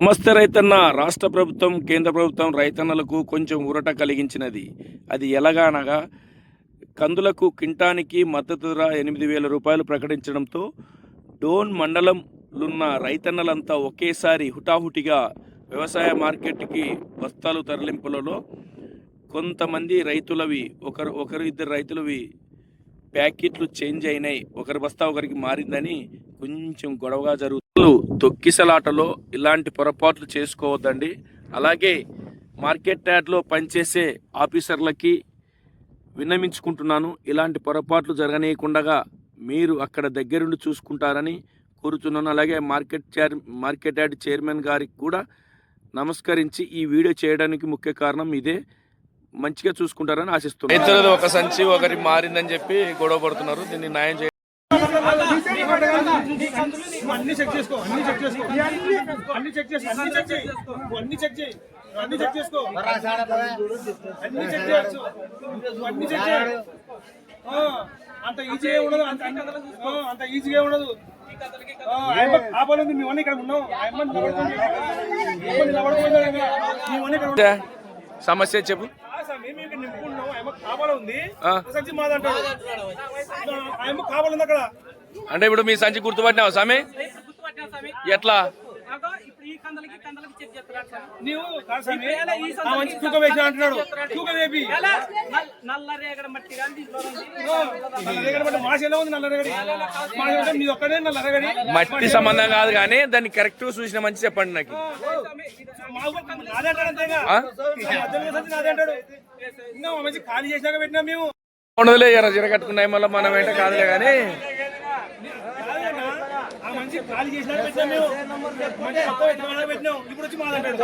నమస్తే రైతన్న రాష్ట్ర ప్రభుత్వం కేంద్ర ప్రభుత్వం రైతన్నలకు కొంచెం ఊరట కలిగించినది. అది ఎలాగనగా కందులకు కింటానికి మద్దతు ధర ఎనిమిది వేల రూపాయలు ప్రకటించడంతో డోన్ మండలంలున్న రైతన్నలంతా ఒకేసారి హుటాహుటిగా వ్యవసాయ మార్కెట్కి బస్తాలు తరలింపులలో కొంతమంది రైతులవి ఒకరు ఒకరు ఇద్దరు రైతులవి ప్యాకెట్లు చేంజ్ అయినాయి. ఒకరి బస్తా ఒకరికి మారిందని కొంచెం గొడవగా జరుగుతుంది తొక్కిసలాటలో ఇలాంటి పొరపాట్లు చేసుకోవద్దండి. అలాగే మార్కెట్ యార్డ్లో పనిచేసే ఆఫీసర్లకి విన్నమించుకుంటున్నాను ఇలాంటి పొరపాట్లు జరగనీయకుండా మీరు అక్కడ దగ్గరుండి చూసుకుంటారని కోరుతున్నాను అలాగే market chair market yard chairman గారికి కూడా నమస్కరించి ఈ వీడియో చేయడానికి ముఖ్య కారణం ఇదే. మంచిగా చూసుకుంటారని ఆశిస్తున్నాను. రైతులది ఒక సంచి ఒకరి మారిందని చెప్పి గొడవ పడుతున్నారు. దీన్ని న్యాయం అన్ని చెక్ చేసుకో అన్ని చెక్ చేసుకో అన్ని చెక్ చేసుకో అన్ని చెక్ చేయి అన్ని చెక్ చేయి అన్ని చెక్ చేసుకో అన్ని చెక్ చేయొచ్చు అన్ని చెక్ చేయి ఆ, అంత ఈజీగా ఉండదు అంత అంత ఈజీగా ఉండదు ఆపలేదు మేము అన్నీ ఇక్కడ ఉన్నాం సమస్య చెప్పు కాపాల ఉంది మాదంటాడు ఆయమ్మ ఉంది అక్కడ. అంటే ఇప్పుడు మీ సంచి గుర్తుపట్టినావా స్వామి? ఎట్లా? మట్టి సంబంధం కాదు కానీ దాన్ని కరెక్ట్ చూసిన మంచి చెప్పండి నాకు. ఖాళీ చేసినాక పెట్టినా మేము. ఉండదులే ఎర్ర జీర కట్టుకున్నాయి మళ్ళీ మనం ఏంటో కాదులే కానీ. మనిషి ఖాళీ చేసినా పెట్టినా మేము. మనిషి పెట్టినాం. ఇప్పుడు వచ్చి మాట్లాడారు